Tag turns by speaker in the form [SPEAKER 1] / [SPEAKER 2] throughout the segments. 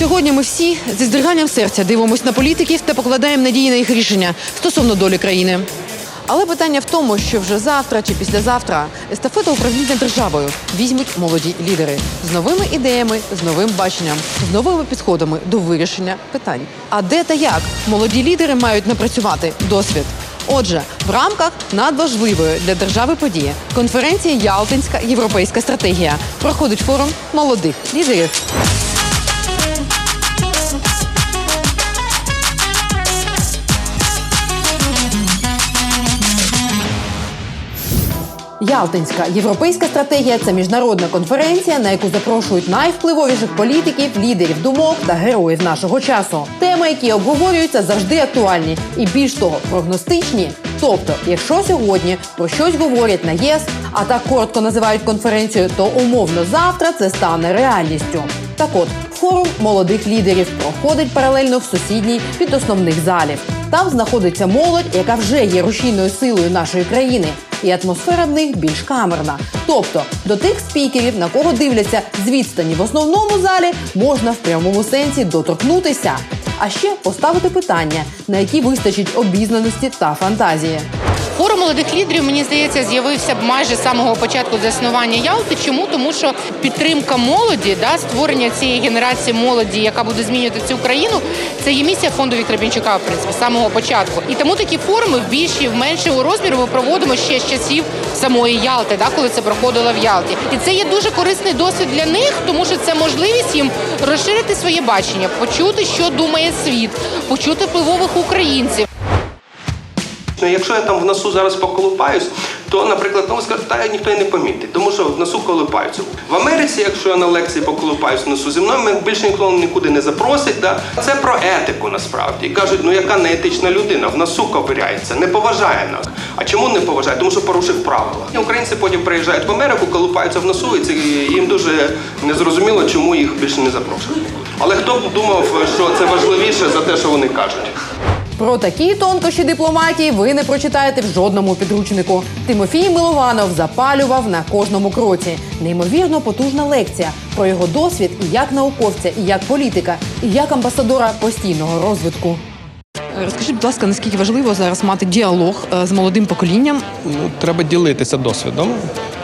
[SPEAKER 1] Сьогодні ми всі зі здриганням серця дивимося на політиків та покладаємо надії на їх рішення стосовно долі країни. Але питання в тому, що вже завтра чи післязавтра естафету управління державою візьмуть молоді лідери з новими ідеями, з новим баченням, з новими підходами до вирішення питань. А де та як молоді лідери мають напрацювати досвід? Отже, в рамках надважливої для держави події конференції Ялтинська європейська стратегія проходить форум молодих лідерів. Ялтинська європейська стратегія це міжнародна конференція, на яку запрошують найвпливовіших політиків, лідерів думок та героїв нашого часу. Теми, які обговорюються, завжди актуальні і більш того, прогностичні. Тобто, якщо сьогодні про щось говорять на ЄС, а так коротко називають конференцію, то умовно завтра це стане реальністю. Так от, форум молодих лідерів проходить паралельно в сусідній від основних залів. Там знаходиться молодь, яка вже є рушійною силою нашої країни, і атмосфера в них більш камерна. Тобто до тих спікерів, на кого дивляться з відстані в основному залі, можна в прямому сенсі доторкнутися. А ще поставити питання, на які вистачить обізнаності та фантазії.
[SPEAKER 2] Форум молодих лідерів, мені здається, з'явився майже з самого початку заснування Ялти. Чому? Тому що підтримка молоді, да, створення цієї генерації молоді, яка буде змінювати цю країну, це є місія фонду Віктора Пінчука, в принципі, з самого початку. І тому такі форуми в більші, в меншому розміру ми проводимо ще з часів самої Ялти, да, коли це проходило в Ялті. І це є дуже корисний досвід для них, тому що це можливість їм розширити своє бачення, почути, що думає світ, почути впливових українців.
[SPEAKER 3] Якщо я там в носу зараз поколупаюсь, то, наприклад, ну скажуть, та ніхто і не помітить, тому що в носу колупаються. В Америці, якщо я на лекції поколупаюсь в носу зі мною, мене більше ніхто нікуди не запросить. Да? Це про етику насправді. І кажуть, ну яка неетична людина, в носу ковиряється, не поважає нас. А чому не поважає? Тому що порушив правила. І Українці потім приїжджають в Америку, колупаються в носу, і це їм дуже незрозуміло, чому їх більше не запрошують. Але хто б думав, що це важливіше за те, що вони кажуть.
[SPEAKER 1] Про такі тонкощі дипломатії ви не прочитаєте в жодному підручнику. Тимофій Милованов запалював на кожному кроці. Неймовірно потужна лекція про його досвід і як науковця, і як політика, і як амбасадора постійного розвитку. Розкажіть, будь ласка, наскільки важливо зараз мати діалог е, з молодим поколінням?
[SPEAKER 4] ну, треба ділитися досвідом.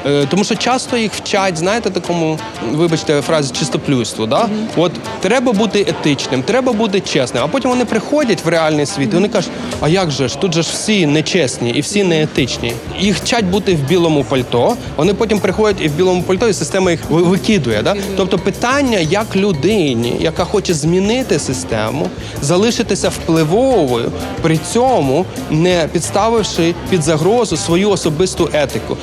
[SPEAKER 4] Е, Тому що часто їх вчать, знаєте, такому, вибачте, фразі чистоплюйству. Да? От треба бути етичним, треба бути чесним. А потім вони приходять в реальний світ і вони кажуть, а як же ж, тут же ж всі нечесні і всі неетичні. Їх вчать бути в білому пальто, вони потім приходять і в білому пальто, і система їх викидує. Да? Тобто питання, як людині, яка хоче змінити систему, залишитися впливовою, при цьому не підставивши під загрозу свою особисту етику.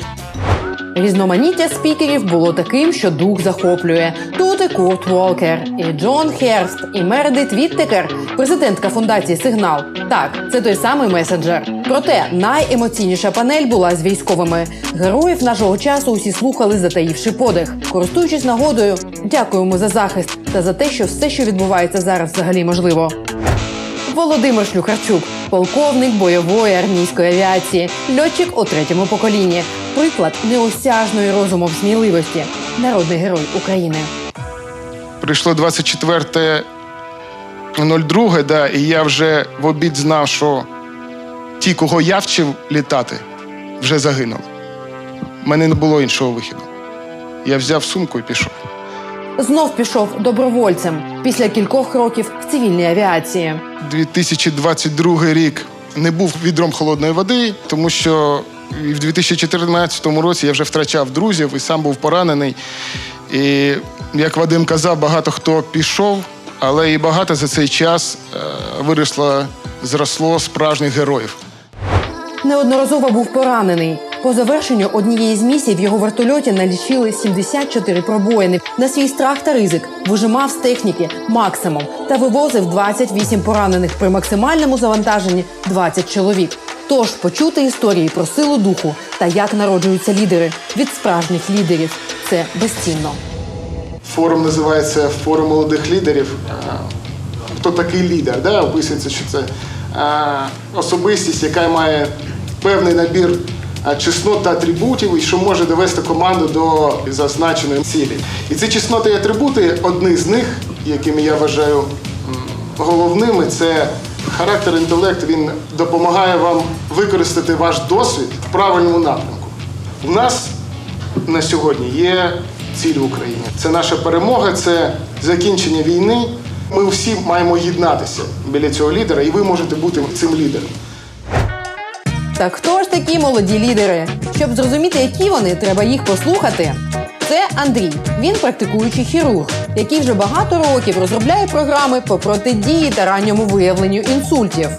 [SPEAKER 1] Різноманіття спікерів було таким, що дух захоплює. Тут і Курт Волкер, і Джон Херст, і Мередит Віттекер, президентка фундації Сигнал. Так, це той самий месенджер. Проте найемоційніша панель була з військовими. Героїв нашого часу усі слухали, затаївши подих. Користуючись нагодою, дякуємо за захист та за те, що все, що відбувається зараз, взагалі можливо. Володимир Шлюхарчук, полковник бойової армійської авіації, льотчик у третьому поколінні. Приклад неосяжної розумом сміливості, народний герой України.
[SPEAKER 5] прийшло 24.02, да, і я вже в обід знав, що ті, кого я вчив літати, вже загинули. У мене не було іншого вихіду. Я взяв сумку і пішов.
[SPEAKER 1] Знов пішов добровольцем після кількох років в цивільній авіації.
[SPEAKER 5] 2022 рік не був відром холодної води, тому що і в 2014 році я вже втрачав друзів і сам був поранений. І як Вадим казав, багато хто пішов, але і багато за цей час е, виросло, зросло справжніх героїв.
[SPEAKER 1] Неодноразово був поранений. По завершенню однієї з місій в його вертольоті налічили 74 пробоїни. На свій страх та ризик вижимав з техніки максимум та вивозив 28 поранених при максимальному завантаженні 20 чоловік. Тож почути історії про силу духу та як народжуються лідери від справжніх лідерів це безцінно.
[SPEAKER 5] Форум називається Форум молодих лідерів. Хто такий лідер? Да? Описується, що це особистість, яка має певний набір чеснот та атрибутів, і що може довести команду до зазначеної цілі. І ці чесноти і атрибути, одні з них якими я вважаю головними, це характер, інтелект. Він допомагає вам використати ваш досвід в правильному напрямку. У нас на сьогодні є ціль в Україні. Це наша перемога, це закінчення війни. Ми всі маємо єднатися біля цього лідера, і ви можете бути цим лідером.
[SPEAKER 1] Так хто ж такі молоді лідери? Щоб зрозуміти, які вони, треба їх послухати. Це Андрій. Він практикуючий хірург, який вже багато років розробляє програми по протидії та ранньому виявленню інсультів.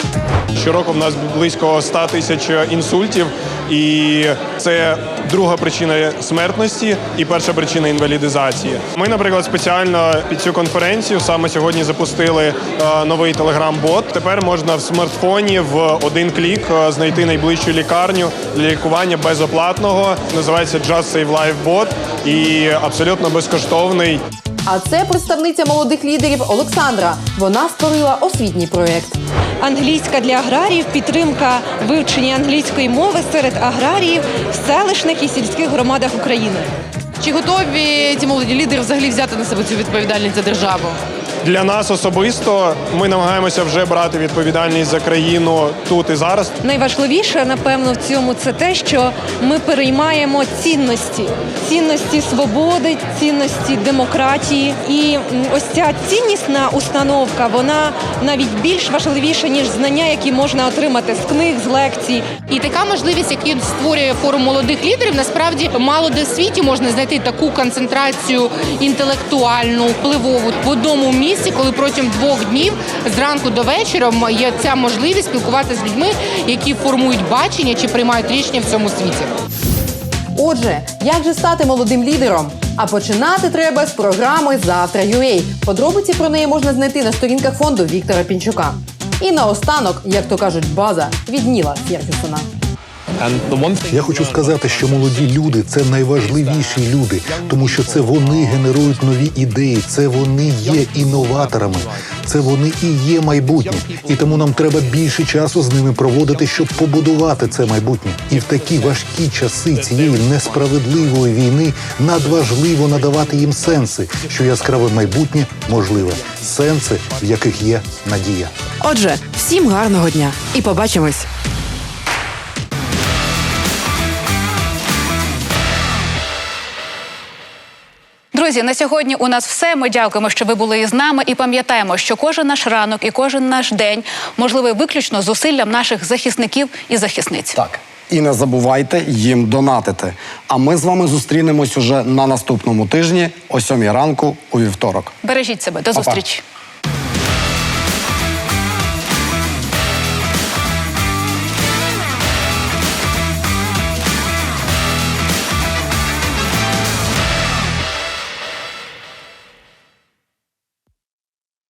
[SPEAKER 6] Щороку в нас близько 100 тисяч інсультів, і це друга причина смертності і перша причина інвалідизації. Ми, наприклад, спеціально під цю конференцію саме сьогодні запустили е, новий телеграм-бот. Тепер можна в смартфоні в один клік е, знайти найближчу лікарню для лікування безоплатного. Називається Just Save Life Bot і абсолютно безкоштовний.
[SPEAKER 1] А це представниця молодих лідерів Олександра. Вона створила освітній проєкт.
[SPEAKER 7] Англійська для аграріїв, підтримка вивчення англійської мови серед аграріїв в селищних і сільських громадах України.
[SPEAKER 8] Чи готові ці молоді лідери взагалі взяти на себе цю відповідальність за державу?
[SPEAKER 6] Для нас особисто ми намагаємося вже брати відповідальність за країну тут і зараз.
[SPEAKER 7] Найважливіше, напевно, в цьому це те, що ми переймаємо цінності, цінності свободи, цінності демократії. І ось ця ціннісна установка, вона навіть більш важливіша ніж знання, які можна отримати з книг, з лекцій.
[SPEAKER 2] І така можливість, яку створює форум молодих лідерів, насправді мало де в світі можна знайти таку концентрацію інтелектуальну, впливову в одному місці, коли протягом двох днів зранку до вечора є ця можливість спілкуватися з людьми, які формують бачення чи приймають рішення в цьому світі.
[SPEAKER 1] Отже, як же стати молодим лідером? А починати треба з програми Завтра UA. Подробиці про неї можна знайти на сторінках фонду Віктора Пінчука. І наостанок, як то кажуть, база від Ніла Фєргюсона.
[SPEAKER 9] Я хочу сказати, що молоді люди це найважливіші люди, тому що це вони генерують нові ідеї, це вони є інноваторами, це вони і є майбутнє. І тому нам треба більше часу з ними проводити, щоб побудувати це майбутнє. І в такі важкі часи цієї несправедливої війни надважливо надавати їм сенси, що яскраве майбутнє можливе, сенси, в яких є надія.
[SPEAKER 8] Отже, всім гарного дня і побачимось.
[SPEAKER 10] Друзі, на сьогодні у нас все. Ми дякуємо, що ви були із нами, і пам'ятаємо, що кожен наш ранок і кожен наш день можливий виключно зусиллям наших захисників і захисниць.
[SPEAKER 11] Так. І не забувайте їм донатити. А ми з вами зустрінемось уже на наступному тижні о сьомій ранку у вівторок.
[SPEAKER 10] Бережіть себе. До
[SPEAKER 11] Па-па.
[SPEAKER 10] зустрічі.